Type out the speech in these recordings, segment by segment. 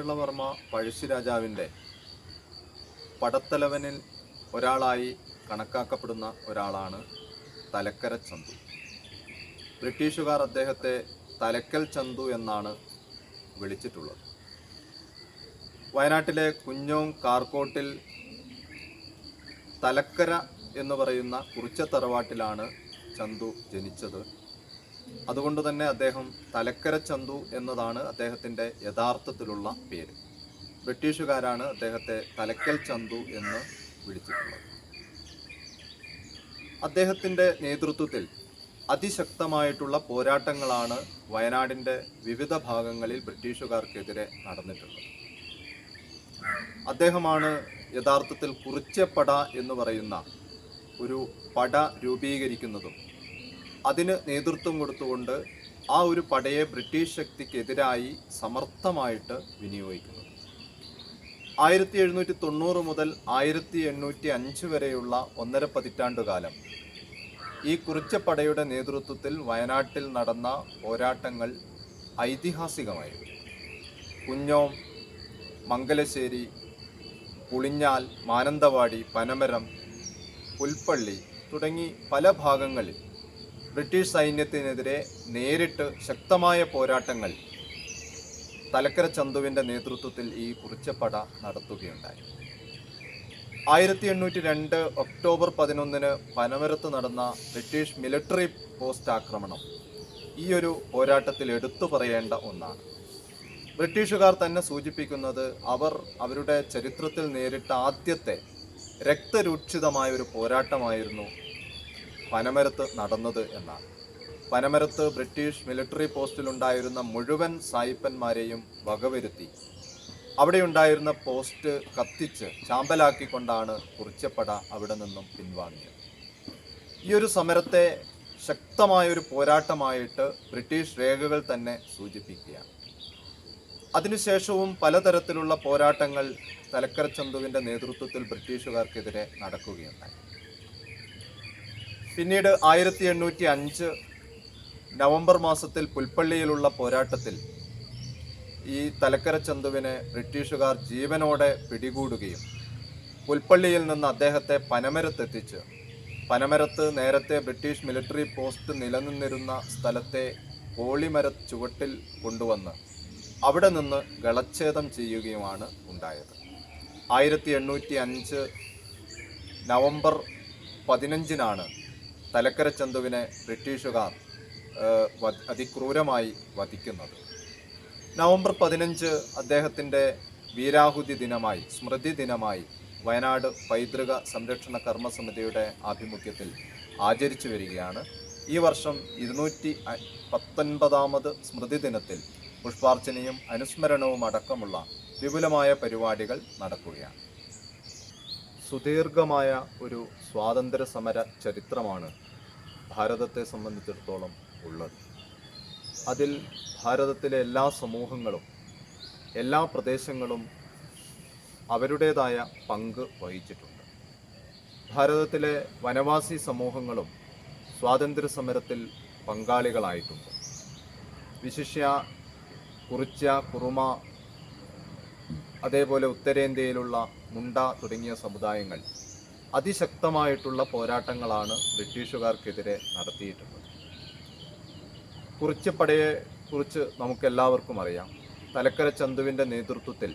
കേരളവർമ്മ പഴശ്ശിരാജാവിന്റെ പടത്തലവനിൽ ഒരാളായി കണക്കാക്കപ്പെടുന്ന ഒരാളാണ് തലക്കര ചന്തു. ബ്രിട്ടീഷുകാർ അദ്ദേഹത്തെ തലക്കൽ ചന്തു എന്നാണ് വിളിച്ചിട്ടുള്ളത്. വയനാട്ടിലെ കുഞ്ഞോം കാർക്കോട്ടിൽ തലക്കര എന്ന് പറയുന്ന കുറിച്ച തറവാട്ടിലാണ് ചന്തു ജനിച്ചത്. അതുകൊണ്ട് തന്നെ അദ്ദേഹം തലക്കര ചന്തു എന്നതാണ് അദ്ദേഹത്തിന്റെ യഥാർത്ഥത്തിലുള്ള പേര്. ബ്രിട്ടീഷുകാരാണ് അദ്ദേഹത്തെ തലക്കൽ ചന്തു എന്ന് വിളിച്ചിട്ടുള്ളത്. അദ്ദേഹത്തിന്റെ നേതൃത്വത്തിൽ അതിശക്തമായിട്ടുള്ള പോരാട്ടങ്ങളാണ് വയനാടിന്റെ വിവിധ ഭാഗങ്ങളിൽ ബ്രിട്ടീഷുകാർക്കെതിരെ നടന്നിട്ടുള്ളത്. അദ്ദേഹമാണ് യഥാർത്ഥത്തിൽ കുറിച്ചപ്പട എന്ന് പറയുന്ന ഒരു പട രൂപീകരിക്കുന്നതും അതിന് നേതൃത്വം കൊടുത്തുകൊണ്ട് ആ ഒരു പടയെ ബ്രിട്ടീഷ് ശക്തിക്കെതിരായി സമർത്ഥമായിട്ട് വിനിയോഗിക്കുന്നത് ആയിരത്തി എഴുന്നൂറ്റി തൊണ്ണൂറ് മുതൽ ആയിരത്തി എണ്ണൂറ്റി അഞ്ച് വരെയുള്ള ഒന്നര പതിറ്റാണ്ടുകാലം ഈ കുറിച്ചപ്പടയുടെ നേതൃത്വത്തിൽ വയനാട്ടിൽ നടന്ന പോരാട്ടങ്ങൾ ഐതിഹാസികമായിരുന്നു. കുഞ്ഞോം മംഗലശ്ശേരി പുളിഞ്ഞാൽ മാനന്തവാടി പനമരം പുൽപ്പള്ളി തുടങ്ങി പല ഭാഗങ്ങളിൽ ബ്രിട്ടീഷ് സൈന്യത്തിനെതിരെ നേരിട്ട് ശക്തമായ പോരാട്ടങ്ങൾ തലക്കര ചന്തുവിന്റെ നേതൃത്വത്തിൽ ഈ കുറിച്ചപ്പട നടത്തുകയുണ്ടായി. ആയിരത്തി എണ്ണൂറ്റി രണ്ട് ഒക്ടോബർ പതിനൊന്നിന് പനമരത്ത് നടന്ന ബ്രിട്ടീഷ് മിലിറ്ററി പോസ്റ്റ് ആക്രമണം ഈ ഒരു പോരാട്ടത്തിൽ എടുത്തു പറയേണ്ട ഒന്നാണ്. ബ്രിട്ടീഷുകാർ തന്നെ സൂചിപ്പിക്കുന്നത് അവർ അവരുടെ ചരിത്രത്തിൽ നേരിട്ട ആദ്യത്തെ രക്തരൂക്ഷിതമായ ഒരു പോരാട്ടമായിരുന്നു പനമരത്ത് നടന്നത് എന്നാണ്. പനമരത്ത് ബ്രിട്ടീഷ് മിലിറ്ററി പോസ്റ്റിലുണ്ടായിരുന്ന മുഴുവൻ സായിപ്പന്മാരെയും വകവരുത്തി. അവിടെയുണ്ടായിരുന്ന പോസ്റ്റ് കത്തിച്ച് ചാമ്പലാക്കിക്കൊണ്ടാണ് കുറിച്ചപ്പട അവിടെ നിന്നും പിൻവാങ്ങിയത്. ഈ ഒരു സമരത്തെ ശക്തമായൊരു പോരാട്ടമായിട്ട് ബ്രിട്ടീഷ് രേഖകൾ തന്നെ സൂചിപ്പിക്കുകയാണ്. അതിനുശേഷവും പലതരത്തിലുള്ള പോരാട്ടങ്ങൾ തലക്കര ചന്തുവിന്റെ നേതൃത്വത്തിൽ ബ്രിട്ടീഷുകാർക്കെതിരെ നടക്കുകയുണ്ടായി. പിന്നീട് ആയിരത്തി എണ്ണൂറ്റി അഞ്ച് നവംബർ മാസത്തിൽ പുൽപ്പള്ളിയിലുള്ള പോരാട്ടത്തിൽ ഈ തലക്കര ചന്തുവിനെ ബ്രിട്ടീഷുകാർ ജീവനോടെ പിടികൂടുകയും പുൽപ്പള്ളിയിൽ നിന്ന് അദ്ദേഹത്തെ പനമരത്തെത്തിച്ച് പനമരത്ത് നേരത്തെ ബ്രിട്ടീഷ് മിലിറ്ററി പോസ്റ്റ് നിലനിന്നിരുന്ന സ്ഥലത്തെ കോളിമര ചുവട്ടിൽ കൊണ്ടുവന്ന് അവിടെ നിന്ന് ഗളച്ഛേദം ചെയ്യുകയുമാണ് ഉണ്ടായത്. ആയിരത്തി എണ്ണൂറ്റി അഞ്ച് നവംബർ പതിനഞ്ചിനാണ് തലക്കര ചന്തുവിനെ ബ്രിട്ടീഷുകാർ അതിക്രൂരമായി വധിക്കുന്നത്. നവംബർ പതിനഞ്ച് അദ്ദേഹത്തിന്റെ വീരാഹുതി ദിനമായി സ്മൃതി ദിനമായി വയനാട് പൈതൃക സംരക്ഷണ കർമ്മസമിതിയുടെ ആഭിമുഖ്യത്തിൽ ആചരിച്ചു വരികയാണ്. ഈ വർഷം ഇരുന്നൂറ്റി പത്തൊൻപതാമത് സ്മൃതി ദിനത്തിൽ പുഷ്പാർച്ചനയും അനുസ്മരണവും അടക്കമുള്ള വിപുലമായ പരിപാടികൾ നടക്കുകയാണ്. സുദീർഘമായ ഒരു സ്വാതന്ത്ര്യ സമര ചരിത്രമാണ് ഭാരതത്തെ സംബന്ധിച്ചിടത്തോളം ഉള്ളത്. അതിൽ ഭാരതത്തിലെ എല്ലാ സമൂഹങ്ങളും എല്ലാ പ്രദേശങ്ങളും അവരുടേതായ പങ്ക് വഹിച്ചിട്ടുണ്ട്. ഭാരതത്തിലെ വനവാസി സമൂഹങ്ങളും സ്വാതന്ത്ര്യ സമരത്തിൽ പങ്കാളികളായിട്ടുണ്ട്. വിശിഷ്യ കുറിച്ച കുറുമ അതേപോലെ ഉത്തരേന്ത്യയിലുള്ള മുണ്ട തുടങ്ങിയ സമുദായങ്ങൾ അതിശക്തമായിട്ടുള്ള പോരാട്ടങ്ങളാണ് ബ്രിട്ടീഷുകാർക്കെതിരെ നടത്തിയിട്ടുള്ളത്. കുറിച്ചപ്പടയെ കുറിച്ച് നമുക്കെല്ലാവർക്കും അറിയാം. തലക്കര ചന്തുവിന്റെ നേതൃത്വത്തിൽ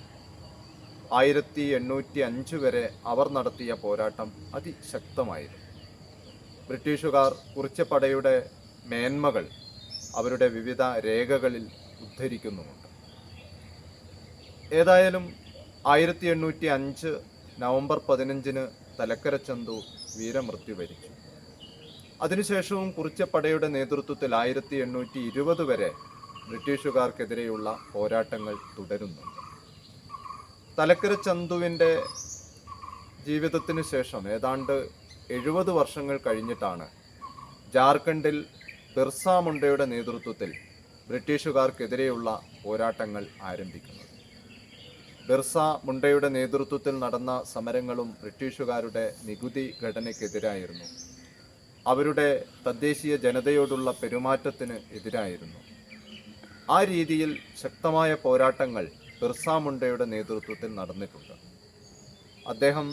ആയിരത്തി എണ്ണൂറ്റി അഞ്ച് വരെ അവർ നടത്തിയ പോരാട്ടം അതിശക്തമായിരുന്നു. ബ്രിട്ടീഷുകാർ കുറിച്ചപ്പടയുടെ മേന്മകൾ അവരുടെ വിവിധ രേഖകളിൽ ഉദ്ധരിക്കുന്നുമുണ്ട്. ഏതായാലും ആയിരത്തി എണ്ണൂറ്റി അഞ്ച് നവംബർ പതിനഞ്ചിന് തലക്കര ചന്തു വീരമൃത്യു വരിച്ചു. അതിനുശേഷവും കുറിച്ചപ്പടയുടെ നേതൃത്വത്തിൽ ആയിരത്തി എണ്ണൂറ്റി ഇരുപത് വരെ ബ്രിട്ടീഷുകാർക്കെതിരെയുള്ള പോരാട്ടങ്ങൾ തുടരുന്നുണ്ട് തലക്കര ചന്തുവിന്റെ ജീവിതത്തിന് ശേഷം ഏതാണ്ട് എഴുപത് വർഷങ്ങൾ കഴിഞ്ഞിട്ടാണ് ജാർഖണ്ഡിൽ ബിർസ മുണ്ടയുടെ നേതൃത്വത്തിൽ ബ്രിട്ടീഷുകാർക്കെതിരെയുള്ള പോരാട്ടങ്ങൾ ആരംഭിക്കുന്നത്. ബിർസ മുണ്ടയുടെ നേതൃത്വത്തിൽ നടന്ന സമരങ്ങളും ബ്രിട്ടീഷുകാരുടെ നികുതി ഘടനയ്ക്കെതിരായിരുന്നു. അവരുടെ തദ്ദേശീയ ജനതയോടുള്ള പെരുമാറ്റത്തിന് എതിരായിരുന്നു. ആ രീതിയിൽ ശക്തമായ പോരാട്ടങ്ങൾ ബിർസ മുണ്ടയുടെ നേതൃത്വത്തിൽ നടന്നിട്ടുണ്ട്. അദ്ദേഹം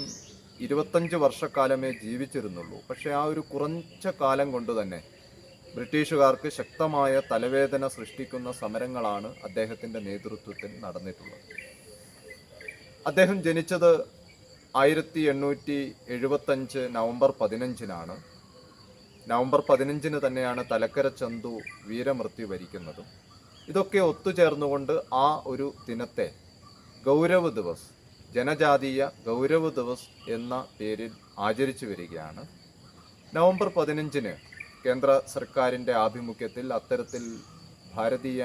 ഇരുപത്തഞ്ച് വർഷക്കാലമേ ജീവിച്ചിരുന്നുള്ളൂ. പക്ഷേ ആ ഒരു കുറഞ്ഞ കാലം കൊണ്ട് തന്നെ ബ്രിട്ടീഷുകാർക്ക് ശക്തമായ തലവേദന സൃഷ്ടിക്കുന്ന സമരങ്ങളാണ് അദ്ദേഹത്തിന്റെ നേതൃത്വത്തിൽ നടന്നിട്ടുള്ളത്. അദ്ദേഹം ജനിച്ചത് ആയിരത്തി എണ്ണൂറ്റി എഴുപത്തഞ്ച് നവംബർ പതിനഞ്ചിനാണ്. നവംബർ പതിനഞ്ചിന് തന്നെയാണ് തലക്കര ചന്തു വീരമൃത്യു വരിക്കുന്നതും. ഇതൊക്കെ ഒത്തുചേർന്നുകൊണ്ട് ആ ഒരു ദിനത്തെ ഗൗരവ് ദിവസ് ജനജാതീയ ഗൗരവ് ദിവസ് എന്ന പേരിൽ ആചരിച്ചു വരികയാണ്. നവംബർ പതിനഞ്ചിന് കേന്ദ്ര സർക്കാരിന്റെ ആഭിമുഖ്യത്തിൽ അത്തരത്തിൽ ഭാരതീയ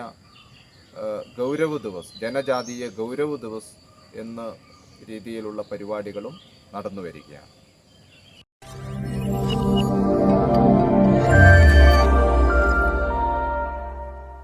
ഗൗരവ ദിവസ് ജനജാതീയ ഗൗരവ് ദിവസ് എന്ന രീതിയിലുള്ള പരിപാടികളും നടന്നു വരികയാണ്